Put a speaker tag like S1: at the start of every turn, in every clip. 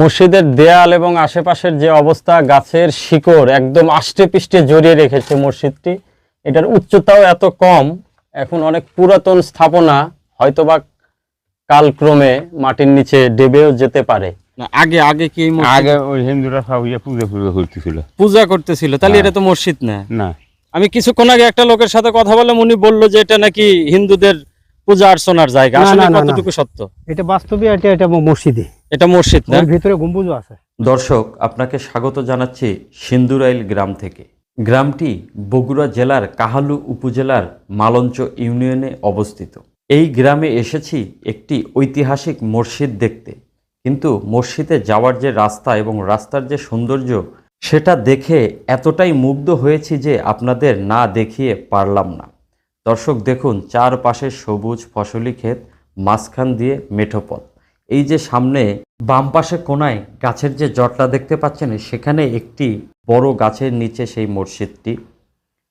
S1: মসজিদের দেয়াল এবং আশেপাশের যে অবস্থা গাছের শিকড় একদম আষ্টে পিষ্টে জড়িয়ে রেখেছে মসজিদটি। এটার উচ্চতাও এত কম এখন অনেক পুরাতন স্থাপনা হয়তোবা কালক্রমে মাটির নিচে ডেবেও যেতে পারে। আগে আগে কি
S2: আগে ওই হিন্দুরা সব ইয়ে পুজো পুজো করতেছিল।
S1: পূজা করতেছিল তাহলে। এটা তো মসজিদ না।
S2: না।
S1: আমি কিছুক্ষণ আগে একটা লোকের সাথে কথা বললাম উনি বলল যে এটা নাকি হিন্দুদের পূজা অর্চনার জায়গা। আসলে। কতটুকু সত্য?
S3: এটা বাস্তবে এটা এটা মসজিদে।
S1: এটা মসজিদ না?
S3: ওর ভিতরে গম্বুজও আছে।
S4: দর্শক আপনাকে স্বাগত জানাচ্ছি সিন্দুরাইল গ্রাম থেকে। গ্রামটি বগুড়া জেলার কাহালু উপজেলার মালঞ্চ ইউনিয়নে অবস্থিত। এই গ্রামে এসেছি একটি ঐতিহাসিক মসজিদ দেখতে। কিন্তু মসজিদে যাওয়ার যে রাস্তা এবং রাস্তার যে সৌন্দর্য সেটা দেখে এতটাই মুগ্ধ হয়েছি যে আপনাদের না দেখিয়ে পারলাম না। দর্শক দেখুন, চারপাশে সবুজ ফসলি ক্ষেত, মাঝখান দিয়ে মেঠো পথ। এই যে সামনে বাম পাশে কোনায় গাছের যে জটলা দেখতে পাচ্ছেন, সেখানে একটি বড় গাছের নিচে সেই মসজিদটি।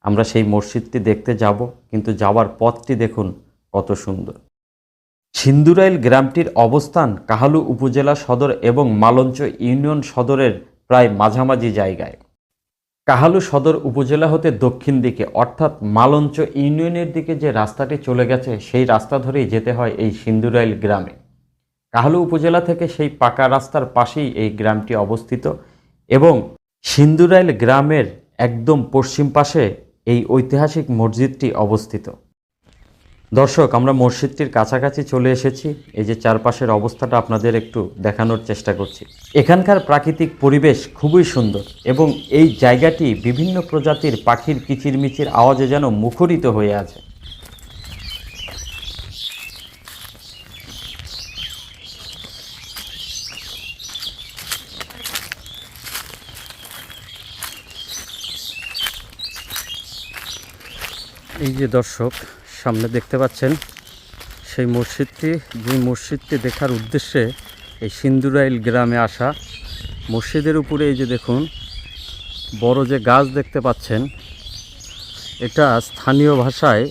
S4: আমরা সেই মসজিদটি দেখতে যাব, কিন্তু যাওয়ার পথটি দেখুন কত সুন্দর। সিন্দুরাইল গ্রামটির অবস্থান কাহালু উপজেলা সদর এবং মালঞ্চ ইউনিয়ন সদরের প্রায় মাঝামাঝি জায়গায়। কাহালু সদর উপজেলা হতে দক্ষিণ দিকে, অর্থাৎ মালঞ্চ ইউনিয়নের দিকে যে রাস্তাটি চলে গেছে, সেই রাস্তা ধরেই যেতে হয় এই সিন্দুরাইল গ্রামে। কাহালু উপজেলা থেকে সেই পাকা রাস্তার পাশেই এই গ্রামটি অবস্থিত এবং সিন্দুরাইল গ্রামের একদম পশ্চিম পাশে এই ঐতিহাসিক মসজিদটি অবস্থিত। দর্শক, আমরা মসজিদটির কাছাকাছি চলে এসেছি। এই যে চারপাশের অবস্থাটা আপনাদের একটু দেখানোর চেষ্টা করছি। এখানকার প্রাকৃতিক পরিবেশ খুবই সুন্দর এবং এই জায়গাটি বিভিন্ন প্রজাতির পাখির কিচিরমিচির আওয়াজে যেন মুখরিত হয়ে আছে।
S1: এই যে দর্শক সামনে দেখতে পাচ্ছেন সেই মসজিদটি। যে মসজিদটি দেখার উদ্দেশ্যে এই সিন্দুরাইল গ্রামে আসা। মসজিদের উপরে এই যে দেখুন, বড় যে গাছ দেখতে পাচ্ছেন, এটা স্থানীয় ভাষায়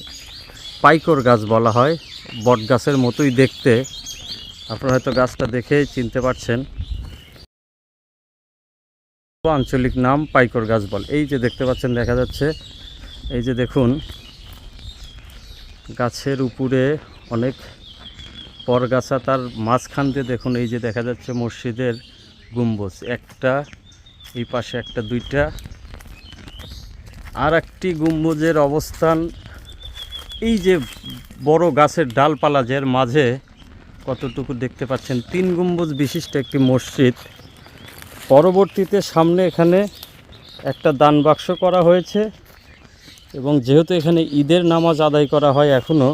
S1: পাইকর গাছ বলা হয়। বট গাছের মতোই দেখতে। আপনারা হয়তো গাছটা দেখেই চিনতে পারছেন। আঞ্চলিক নাম পাইকর গাছ বল। এই যে দেখতে পাচ্ছেন, দেখা যাচ্ছে। এই যে দেখুন গাছের উপরে অনেক পরগাছা, তার মাঝখান দিয়ে দেখুন, এই যে দেখা যাচ্ছে মসজিদের গম্বুজ। একটা, এই পাশে একটা, দুইটা। আর একটি গম্বুজের অবস্থান, এই যে বড় গাছের ডালপালা যের মাঝে কতটুকু দেখতে পাচ্ছেন, তিন গম্বুজ বিশিষ্ট একটি মসজিদ। পরবর্তীতে সামনে এখানে একটা দান বাক্স করা হয়েছে। এবং যেহেতু এখানে ঈদের নামাজ আদায় করা হয় এখনও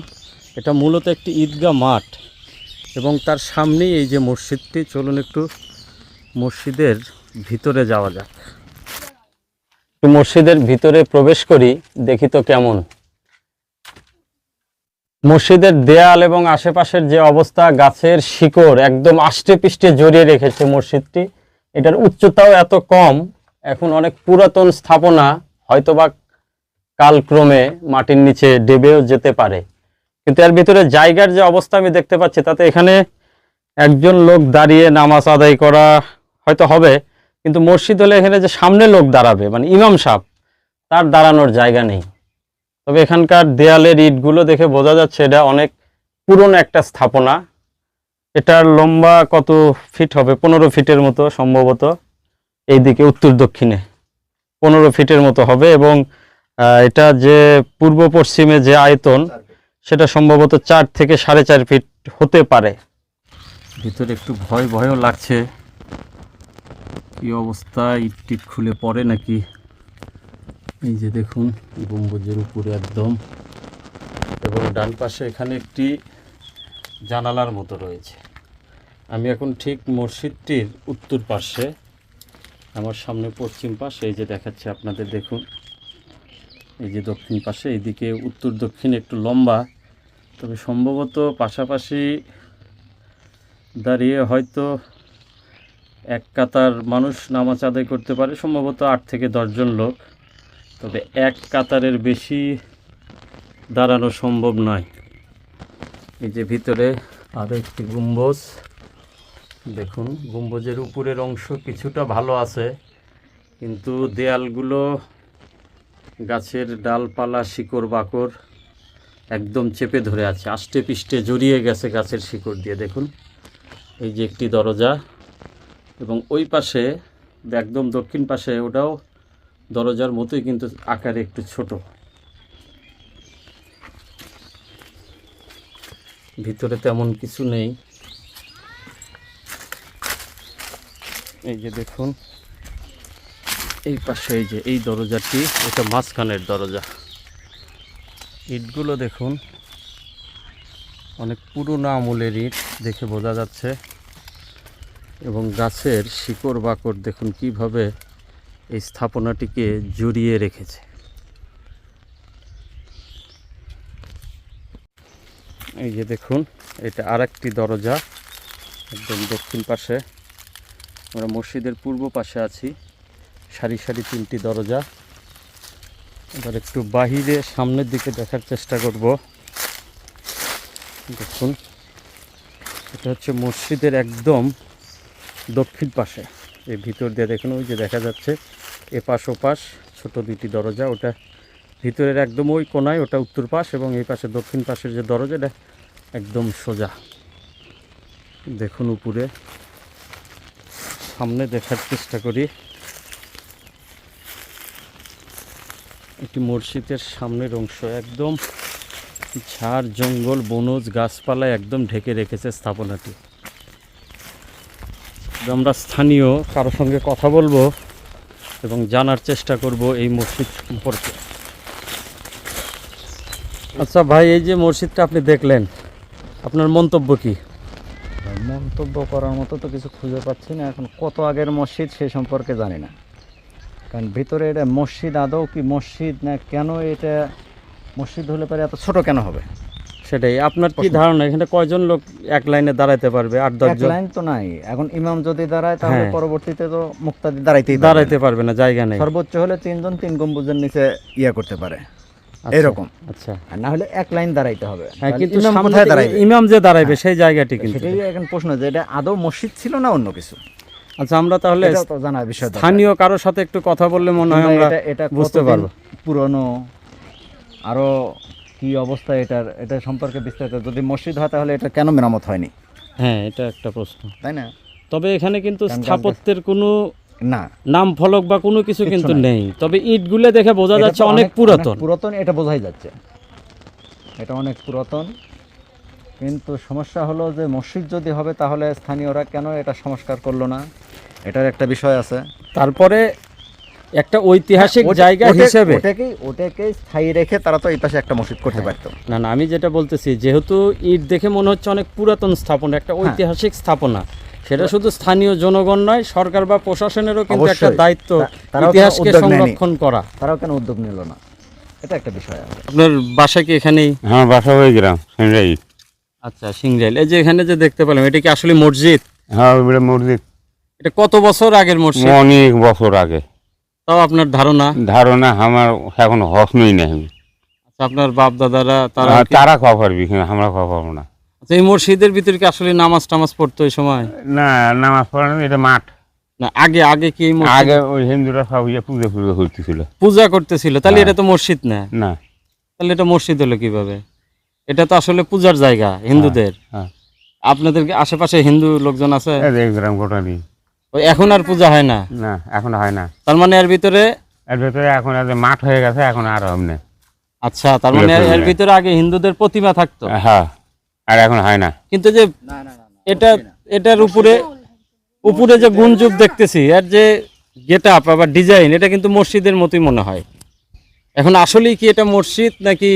S1: এটা মূলত একটি ঈদগাহ মাঠ এবং তার সামনেই এই যে মসজিদটি, চলুন একটু মসজিদের ভিতরে যাওয়া যাক। মসজিদের ভিতরে প্রবেশ করি, দেখি তো কেমন। মসজিদের দেয়াল এবং আশেপাশের যে অবস্থা, গাছের শিকড় একদম আষ্টে পিষ্টে জড়িয়ে রেখেছে মসজিদটি। এটার উচ্চতাও এত কম, এখন অনেক পুরাতন স্থাপনা, হয়তোবা কালক্রমে মাটির নিচে ডেবেও যেতে পারে। কিন্তু এর ভিতরে জায়গার যে অবস্থা আমি দেখতে পাচ্ছি, তাতে এখানে একজন লোক দাঁড়িয়ে নামাজ আদায় করা হয়তো হবে, কিন্তু মসজিদ হলে এখানে যে সামনে লোক দাঁড়াবে মানে ইমাম সাহেব, তার দাঁড়ানোর জায়গা নেই। তবে এখানকার দেয়ালের ইটগুলো দেখে বোঝা যাচ্ছে এটা অনেক পুরনো একটা স্থাপনা। এটার লম্বা কত ফিট হবে? পনেরো ফিটের মতো সম্ভবত, এইদিকে উত্তর দক্ষিণে। পনেরো ফিটের মতো হবে এবং এটা যে পূর্ব পশ্চিমে যে আয়তন সেটা সম্ভবত চার থেকে সাড়ে চার ফিট হতে পারে। ভিতরে একটু ভয় ভয়ও লাগছে। কি অবস্থা? ইট টিট খুলে পড়ে নাকি? এই যে দেখুন গম্বুজের উপরে একদম। এবং ডান পাশে এখানে একটি জানালার মতো রয়েছে। আমি এখন ঠিক মসজিদটির উত্তর পাশে আমার সামনে পশ্চিম পাশে এই যে দেখাচ্ছে আপনাদের দেখুন। এই যে দক্ষিণ পাশে এদিকে উত্তর দক্ষিণ একটু লম্বা। তবে সম্ভবত পাশাপাশি দাঁড়িয়ে হয়তো এক কাতার মানুষ নামাজ আদায় করতে পারে, সম্ভবত আট থেকে দশজন লোক। তবে এক কাতারের বেশি দাঁড়ানো সম্ভব নয়। এই যে ভিতরে আরও একটি গম্বুজ, দেখুন, গম্বুজের উপরের অংশ কিছুটা ভালো আছে, কিন্তু দেয়ালগুলো গাছের ডালপালা, শিকড় বাকড় একদম চেপে ধরে আছে। আষ্টে পিষ্টে জড়িয়ে গেছে গাছের শিকড় দিয়ে, দেখুন। এই যে একটি দরজা এবং ওই পাশে একদম দক্ষিণ পাশে ওটাও দরজার মতোই কিন্তু আকারে একটু ছোট। ভিতরে তেমন কিছু নেই। এই যে দেখুন এই পাশে এই যে এই দরজাটি, এটা মাঝখানের দরজা। ইটগুলো দেখুন, অনেক পুরনো আমলের ইট দেখে বোঝা যাচ্ছে। এবং গাছের শিকড় বাকড় দেখুন কীভাবে এই স্থাপনাটিকে জড়িয়ে রেখেছে। এই যে দেখুন, এটা আরেকটি দরজা, একদম দক্ষিণ পাশে। আমরা মসজিদের পূর্ব পাশে আছি। সারি সারি তিনটি দরজা। এবার একটু বাহিরে সামনের দিকে দেখার চেষ্টা করব। দেখুন, এটা হচ্ছে মসজিদের একদম দক্ষিণ পাশে। এই ভিতর দিয়ে দেখুন, ওই যে দেখা যাচ্ছে, এপাশ ওপাশ, ছোট দুইটি দরজা। ওটা ভিতরের একদম ওই কোনায়, ওটা উত্তর পাশ এবং এই পাশে দক্ষিণ পাশের যে দরজা, এটা একদম সোজা। দেখুন উপরে। সামনে দেখার চেষ্টা করি। একটি মসজিদের সামনের অংশ। একদম ঝাড় জঙ্গল, বনজ গাছপালায় একদম ঢেকে রেখেছে স্থাপনাটি। আমরা স্থানীয় কারোর সঙ্গে কথা বলব এবং জানার চেষ্টা করব এই মসজিদ সম্পর্কে। আচ্ছা ভাই, এই যে মসজিদটা আপনি দেখলেন, আপনার মন্তব্য কি?
S5: মন্তব্য করার মতো তো কিছু খুঁজে পাচ্ছি না। এখন কত আগের মসজিদ সে সম্পর্কে জানি না। কারণ ভিতরে এটা মসজিদ আদৌ কি মসজিদ না কেন এটা মসজিদ হলে পরে এত ছোট কেন হবে?
S1: সেটাই। আপনার কি ধারণা? এখানে কয়জন লোক এক লাইনে দাঁড়াইতে পারবে? আট দশজন
S5: লাইন তো নাই। এখন ইমাম যদি দাঁড়ায় তাহলে
S1: হ্যাঁ।
S5: পরবর্তীতে তো মুক্তাদি
S1: দাঁড়াইতে
S5: না।
S1: পারবে না জায়গা নেই।
S5: সর্বোচ্চ হলে তিনজন তিন গম্বুজের নিচে ইয়া করতে পারে।
S1: আচ্ছা,
S5: এরকম।
S1: আচ্ছা।
S5: না হলে এক লাইন দাঁড়াইতে হবে।
S1: হ্যাঁ কিন্তু
S5: ইমাম
S1: যে দাঁড়াইবে? সেই জায়গাটি কিন্তু।
S5: সেটাই এখন প্রশ্ন যে এটা আদৌ মসজিদ ছিল না অন্য কিছু?
S1: আচ্ছা আমরা তাহলে
S5: এটাও তো জানার বিষয়
S1: স্থানীয় কারোর সাথে একটু কথা বললে মনে হয় আমরা
S5: এটা
S1: বুঝতে পারব।
S5: পুরনো? আরও কি অবস্থা এটার? এটা সম্পর্কে বিস্তারিত। যদি মসজিদ হয় তাহলে এটা কেন মেরামত হয়নি?
S1: হ্যাঁ এটা একটা প্রশ্ন।
S5: তাই না?
S1: তবে এখানে কিন্তু স্থাপত্যের কোনো
S5: না।
S1: নাম ফলক বা কোনো কিছু কিন্তু
S5: নেই।
S1: তবে ইটগুলো দেখে বোঝা যাচ্ছে অনেক পুরাতন।
S5: পুরাতন এটা বোঝাই যাচ্ছে। এটা অনেক পুরাতন। কিন্তু সমস্যা হলো যে মসজিদ যদি হবে তাহলে স্থানীয়রা কেন এটা সংস্কার করল না? এটার একটা বিষয় আছে।
S1: তারপরে একটা ঐতিহাসিক জায়গা হিসেবে
S5: ওটাকেই ওটাকেই স্থায়ী রেখে তারা তো এই পাশে একটা মসজিদ করতে পারতো।
S1: না না আমি যেটা বলতেছি যেহেতু ইট দেখে মনে হচ্ছে অনেক পুরাতন স্থাপনা একটা
S5: হ্যাঁ।
S1: ঐতিহাসিক স্থাপনা সেটা শুধু স্থানীয় জনগণ নয় সরকার বা প্রশাসনেরও কিন্তু একটা দায়িত্ব ইতিহাসকে সংরক্ষণ করা।
S5: তারাও কেন উদ্যোগ নিল না? এটা একটা বিষয় আছে।
S1: আপনার বাসা কি এখানেই?
S2: আমার বাসা হয়ে গেলাম সেটাই
S1: আচ্ছা সিংরাইল এই যে এখানে যে দেখতে পেলাম এটা কি আসলে মসজিদ?
S2: হ্যাঁ মসজিদ।
S1: এটা কত বছর আগের মসজিদ?
S2: অনেক বছর আগে।
S1: তাও আপনার ধারণা?
S2: ধারণা আমার এখন হস নই। না
S1: আচ্ছা আপনার বাপ দাদারা তারা
S2: তারা খবর কিন্তু আমরা খবর না।
S1: আচ্ছা, এই মসজিদের ভিতরে কি আসলে নামাজ টামাজ পড়তো ওই সময়?
S2: না নামাজ পড়ানো এটা মাঠ।
S1: না আগে আগে কি
S2: আগে ওই হিন্দুরা সব ইয়ে পুজো পুজো করতেছিল।
S1: পূজা করতেছিল তাহলে
S2: হ্যাঁ।
S1: এটা তো মসজিদ না?
S2: না।
S1: তাহলে এটা মসজিদ হলো কীভাবে? এটা তো আসলে পূজার জায়গা হিন্দুদের।
S2: হ্যাঁ
S1: আপনাদের আশেপাশে হিন্দু লোকজন আছে?
S2: গোটা দিন।
S1: ওই এখন আর পূজা হয় না?
S2: না এখন হয় না।
S1: তার মানে এর ভিতরে?
S2: এর ভেতরে এখন আর মাঠ হয়ে গেছে এখন আর হবে
S1: আচ্ছা তার মানে এর ভিতরে আগে হিন্দুদের প্রতিমা থাকতো?
S2: হ্যাঁ আর এখন হয় না।
S1: কিন্তু যে এটা এটার উপরে উপরে যে গুঞ্জুক দেখতেছি আর যে গেট আপ আবার ডিজাইন এটা কিন্তু মসজিদের মতোই মনে হয়। এখন আসলেই কি এটা মসজিদ নাকি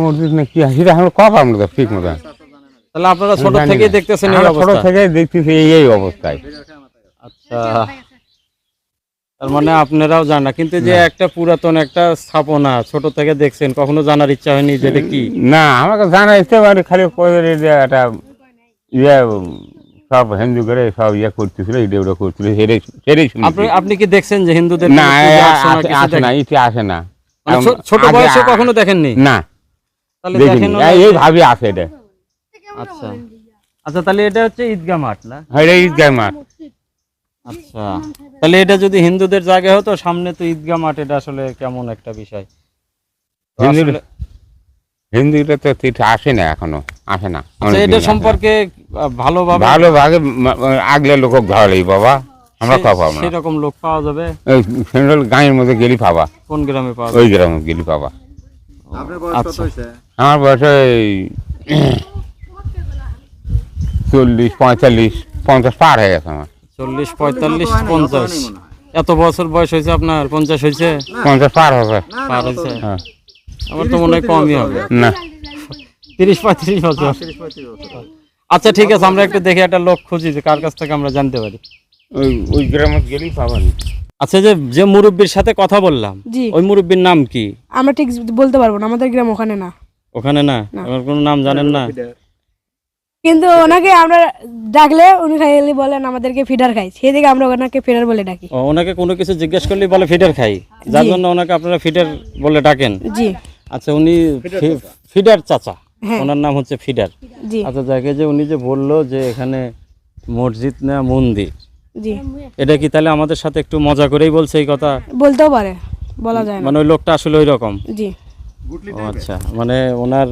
S2: মসজিদ নাকি সেটা আমরা কব আমরা ঠিক মতো
S1: তাহলে আপনারা ছোট
S2: না।
S1: দেখতেছেন এই
S2: আমরা ছোট থেকে দেখতেছি এই এই অবস্থায়।
S1: আচ্ছা। তার মানে আপনারাও জানা কিন্তু যে একটা পুরাতন একটা স্থাপনা ছোট থেকে দেখছেন কখনো জানার ইচ্ছা হয়নি যে এটা কি?
S2: না আমাকে জানা ইচ্ছে পারে খালি কয়ে একটা ইয়ে সব হিন্দু করে সব ইয়ে করতেছিল এই দেউটা করছিল সেটাই সেটাই
S1: আপনি আপনি কি দেখছেন যে হিন্দুদের
S2: না আসে না? ইতি আসে না।
S1: মানে ছোট বয়সে কখনো দেখেননি?
S2: না
S1: তাহলে
S2: দেখেন। এই- এই ভাবি আসে এটা।
S1: আচ্ছা। আচ্ছা তাহলে এটা হচ্ছে ঈদগাহ মাঠ না?
S2: হ্যাঁ এটা ঈদগাহ মাঠ।
S1: আচ্ছা। তাহলে এটা যদি হিন্দুদের জায়গা হতো সামনে তো ঈদগাহ মাঠ এটা আসলে কেমন একটা বিষয়?
S2: হিন্দুর- তো তীর্থে আসে না এখনও আসে না।
S1: আচ্ছা এটা সম্পর্কে ভালোভাবে
S2: ভালোভাবে আগলে লোক ধরে বাবা আমরা
S1: সে-
S2: খাওয়া
S1: সেরকম লোক পাওয়া যাবে?
S2: সেন্ট্রাল গাঁয়ের মধ্যে গেলি পাবা।
S1: কোন গ্রামে পাওয়া
S2: ওই গ্রামে গেলি পাবা।
S1: আচ্ছা।
S2: আমার বয়স ওই চল্লিশ পঁয়তাল্লিশ পঞ্চাশ পার হয়ে গেছে আমার।
S1: চল্লিশ পঁয়তাল্লিশ পঞ্চাশ। এত বছর বয়স হয়েছে আপনার? পঞ্চাশ হয়েছে?
S2: পঞ্চাশ পার হবে।
S1: পার হয়েছে?
S2: হ্যাঁ।
S1: আমার তো মনে হয় কমই হবে।
S2: না।
S1: তিরিশ পঁয়ত্রিশ বছর। আচ্ছা ঠিক আছে আমরা একটু দেখে একটা লোক খুঁজি যে কার কাছ থেকে আমরা জানতে পারি।
S2: ওই ওই গ্রামে গেলেই পাবেন।
S1: আচ্ছা যে যে মুরব্বীর সাথে কথা বললাম
S6: জি।
S1: ওই মুরব্বীর নাম কি?
S6: আমরা ঠিক বলতে পারব না আমাদের গ্রাম ওখানে না।
S1: ওখানে না। আমার কোনো নাম জানেন না?
S6: কিন্তু ওনাকে আমরা ডাকলে উনি খাইলে বলেন আমাদেরকে ফিডার খাই। সেদিকে আমরা ওনাকে ফিডার বলে ডাকি।
S1: ওনাকে কোনো কিছু জিজ্ঞেস করলে বলে ফিডার খাই। যার জন্য ওনাকে আপনারা ফিডার বলে ডাকেন।
S6: জি।
S1: আচ্ছা উনি ফিডার চাচা।
S6: হ্যাঁ।
S1: ওনার নাম হচ্ছে ফিডার
S6: জি।
S1: আচ্ছা যাকে যে উনি যে বলল যে এখানে মসজিদ না মন্দির
S6: জি।
S1: এটা কি তাহলে আমাদের সাথে একটু মজা করেই বলছে এই কথা?
S6: বলতেও পারে বলা যায় না।
S1: মানে ওই লোকটা আসলে ওই রকম।
S6: জি।
S1: ও আচ্ছা মানে ওনার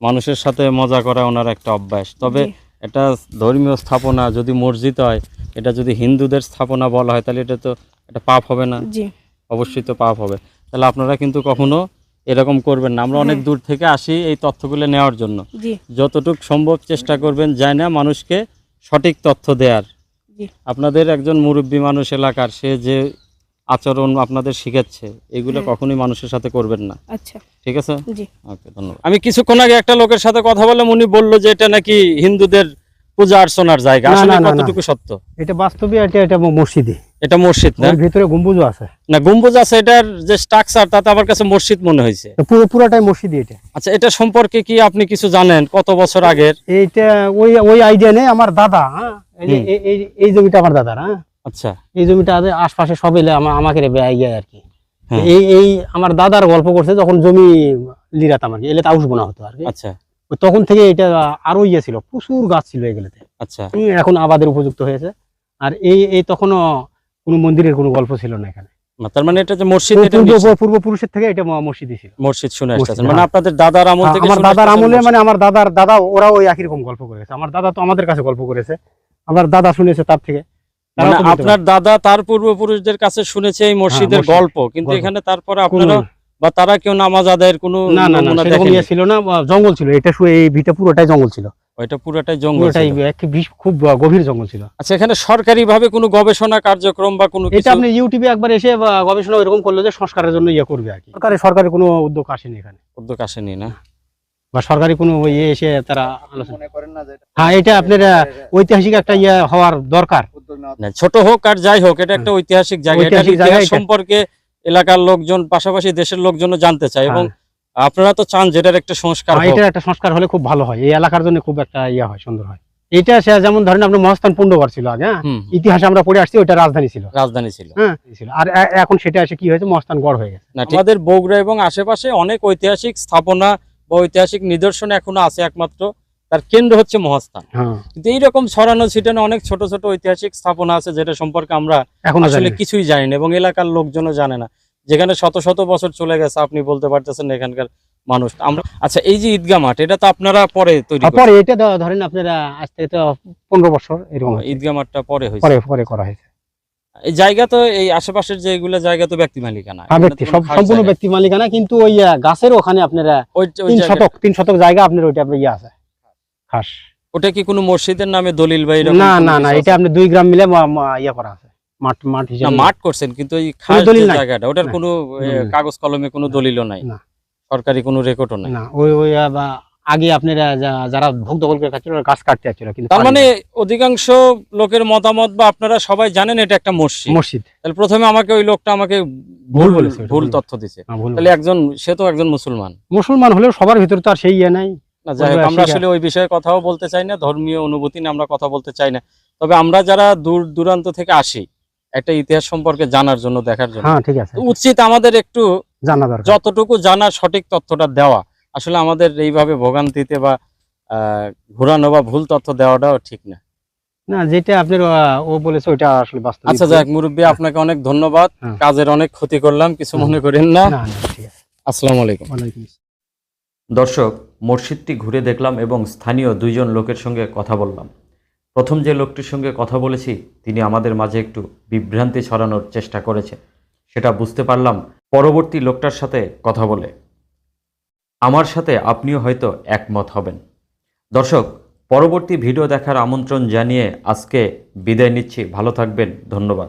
S1: মানুষের সাথে মজা করা ওনার একটা অভ্যাস। তবে এটা ধর্মীয় স্থাপনা যদি মসজিদ হয় এটা যদি হিন্দুদের স্থাপনা বলা হয় তাহলে এটা তো এটা পাপ হবে না?
S6: জি।
S1: অবশ্যই তো পাপ হবে। তাহলে আপনারা কিন্তু কখনো এরকম করবেন না। আমরা অনেক
S6: হ্যাঁ।
S1: দূর থেকে আসি এই তথ্যগুলো নেওয়ার জন্য। যতটুকু সম্ভব চেষ্টা করবেন যায় না মানুষকে সঠিক তথ্য দেওয়ার আপনাদের একজন মুরব্বী মানুষ এলাকার সে যে আচরণ আপনাদের শিখাচ্ছে এগুলো। কখনোই মানুষের সাথে করবেন না।
S6: আচ্ছা।
S1: ঠিক আছে? ওকে ধন্যবাদ। আমি কিছুক্ষণ আগে একটা লোকের সাথে কথা বললাম উনি বলল যে এটা নাকি হিন্দুদের পূজা অর্চনার জায়গা। আসলে। কতটুকু সত্য?
S3: এটা বাস্তবে এটা এটা মসজিদে।
S1: এটা মসজিদ না?
S3: ভিতরে গম্বুজও আছে।
S1: না গম্বুজ আছে এটার যে স্ট্রাকচার তাতে আমার কাছে মসজিদ মনে হয়েছে।
S3: পুরো পুরাটাই মসজিদে এটা।
S1: আচ্ছা এটা সম্পর্কে কি আপনি কিছু জানেন? কত বছর আগের?
S3: এইটা ওই ওই আইডিয়া নেই আমার দাদা হ্যাঁ? এই এই- এই এই জমিটা আমার দাদার হ্যাঁ?
S1: আচ্ছা।
S3: এই জমিটা আশপাশে সব এলে আমা- আমাকে আর কি।
S1: হ্যাঁ।
S3: এই এই আমার দাদার গল্প করছে যখন জমি লিরাতাম আর কি এলে তাউস বোনা হতো আর কি।
S1: আচ্ছা।
S3: তখন থেকে এটা আরও ইয়ে ছিল প্রচুর গাছ ছিল এগুলোতে।
S1: আচ্ছা।
S3: এখন আবাদের উপযুক্ত হয়েছে। আর এই এই তখনও কোনো মন্দিরের কোনো গল্প ছিল না এখানে।
S1: তার মানে এটা যে মসজিদ এটা
S3: পূর্বপুরুষের থেকে এটা ম- মসজিদই ছিল।
S1: মসজিদ শুনে
S3: মসজিদ,
S1: আসতেছেন মানে
S3: হ্যাঁ।
S1: আপনাদের দাদার আমল থেকে
S3: আমার দাদার আমলে মানে আমার দাদার দাদা ওরাও ওই একই রকম গল্প করেছে। আমার দাদা তো আমাদের কাছে গল্প করেছে। আমার দাদা শুনেছে তার থেকে।
S1: মানে আপনার দাদা তার পূর্বপুরুষদের কাছে শুনেছে এই মসজিদের গল্প কিন্তু এখানে তারপরে আপনারা বা তারা কেউ নামাজ আদায়ের কোনো
S3: না না ইয়ে ছিল না জঙ্গল ছিল। এটা শুয়ে এই ভিটা পুরোটাই জঙ্গল ছিল।
S1: পুরোটাই জঙ্গল
S3: খুব গভীর জঙ্গল ছিল।
S1: আচ্ছা এখানে সরকারি ভাবে কোনো গবেষণা কার্যক্রম বা কোনো
S3: এটা আপনি ইউটিউবে একবার এসে গবেষণা এরকম করল যে সংস্কারের জন্য ইয়ে করবে আর কি। সরকারের সরকারের কোনো উদ্যোগ আসেনি এখানে।
S1: উদ্যোগ আসেনি না?
S3: বা সরকারি কোনো ইয়ে এসে তারা আলোচনা
S5: না
S3: হ্যাঁ এটা আপনার ঐতিহাসিক একটা ইয়ে হওয়ার দরকার।
S1: না, ছোট হোক আর যাই হোক এটা একটা ঐতিহাসিক জায়গা এটা ইতিহাস সম্পর্কে এলাকার লোকজন পাশাপাশি দেশের লোকজনও জানতে চায় এবং আপনারা তো চান যেটার একটা সংস্কার
S3: হ্যাঁ, এটার একটা সংস্কার হলে খুব ভালো হয়। এই এলাকার জন্য খুব একটা ইয়ে হয় সুন্দর হয়। এটা সে যেমন ধরেন আপনার মহাস্থান পুণ্ডগড় ছিল আগে হ্যাঁ? ইতিহাসে আমরা পড়ে আসছি ওটা রাজধানী ছিল।
S1: রাজধানী ছিল।
S3: হ্যাঁ আর এখন সেটা এসে কি হয়েছে? মহাস্থান গড় হয়ে গেছে।
S1: আমাদের বগুড়া এবং আশেপাশে অনেক ঐতিহাসিক স্থাপনা বা ঐতিহাসিক নিদর্শন এখনও আছে একমাত্র। তার কেন্দ্র হচ্ছে মহাস্থান।
S3: হ্যাঁ।
S1: কিন্তু এইরকম ছড়ানো ছিটানো অনেক ছোট ছোট ঐতিহাসিক স্থাপনা আছে যেটা সম্পর্কে আমরা
S3: এখনও
S1: আসলে। কিছুই জানি না এবং এলাকার লোকজনও জানে না। যেখানে শত শত বছর চলে গেছে আপনি বলতে পারতেছেন এখানকার মানুষ। আমরা আচ্ছা এই যে ঈদগাহ মাঠ এটা তো আপনারা পরে তৈরি
S3: পরে এটা ধরেন আপনারা আজ থেকে তো পনেরো বছর এরকম।
S1: ঈদগাহ মাঠটা পরে হয়েছে।
S3: পরে পরে করা হয়েছে।
S1: এই জায়গা তো এই আশেপাশের যে এগুলো জায়গা তো ব্যক্তি মালিকানা।
S3: হ্যাঁ ব্যক্তি সব সম্পূর্ণ ব্যক্তি মালিকানা কিন্তু ওই গাছের ওখানে আপনারা তিন শতক তিন শতক জায়গা আপনার ওইটা আপনার ইয়ে আছে। খাস।
S1: ওটা কি কোনো মসজিদের নামে দলিল বা
S3: না না না এটা আপনি দুই গ্রাম মিলে ইয়ে করা আছে। মাঠ মাঠ হিসেবে।
S1: মাঠ করছেন কিন্তু এই খাস জায়গাটা ওটার কোনো। কাগজ কলমে কোনো দলিলও নাই?
S3: না।
S1: সরকারি কোনো রেকর্ডও নাই?
S3: না ওই ওই বা আগে আপনারা যারা ভোগ দখল করে খাচ্ছিল গাছ কাটতে যাচ্ছিল কিন্তু
S1: তার মানে অধিকাংশ লোকের মতামত বা আপনারা সবাই জানেন এটা একটা মসজিদ।
S3: মসজিদ।
S1: তাহলে প্রথমে আমাকে ওই লোকটা আমাকে
S3: ভুল বলেছে,
S1: ভুল তথ্য দিছে।
S3: হ্যাঁ,
S1: তাহলে একজন সে তো একজন মুসলমান।
S3: মুসলমান হলেও সবার ভিতরে তো আর সেই ইয়ে নাই।
S1: যাই হোক আমরা আসলে ওই বিষয়ে কথাও বলতে চাই না ধর্মীয় অনুভূতি নিয়ে আমরা কথা বলতে চাই না। তবে আমরা যারা দূর দূরান্ত থেকে আসি একটা ইতিহাস সম্পর্কে জানার জন্য দেখার জন্য
S3: হ্যাঁ ঠিক আছে।
S1: উচিত আমাদের একটু
S3: জানা দরকার।
S1: যতটুকু জানা সঠিক তথ্যটা দেওয়া। আসলে আমাদের এইভাবে ভোগান্তিতে বা
S7: আহ, ঘোরানো বা ভুল তথ্য দেওয়াটাও ঠিক না।
S3: না যেটা আপনার ও বলেছে ওইটা আসলে বাস্তব
S7: আচ্ছা যাক মুরব্বী আপনাকে অনেক ধন্যবাদ।
S3: হ্যাঁ।
S7: কাজের অনেক ক্ষতি করলাম কিছু মনে করেন না। আসসালামু আলাইকুম।
S1: দর্শক মসজিদটি ঘুরে দেখলাম এবং স্থানীয় দুইজন লোকের সঙ্গে কথা বললাম। প্রথম যে লোকটির সঙ্গে কথা বলেছি, তিনি আমাদের মাঝে একটু বিভ্রান্তি ছড়ানোর চেষ্টা করেছে। সেটা বুঝতে পারলাম। পরবর্তী লোকটার সাথে কথা বলে, আমার সাথে আপনিও হয়তো একমত হবেন। দর্শক, পরবর্তী ভিডিও দেখার আমন্ত্রণ জানিয়ে আজকে বিদায় নিচ্ছি। ভালো থাকবেন। ধন্যবাদ।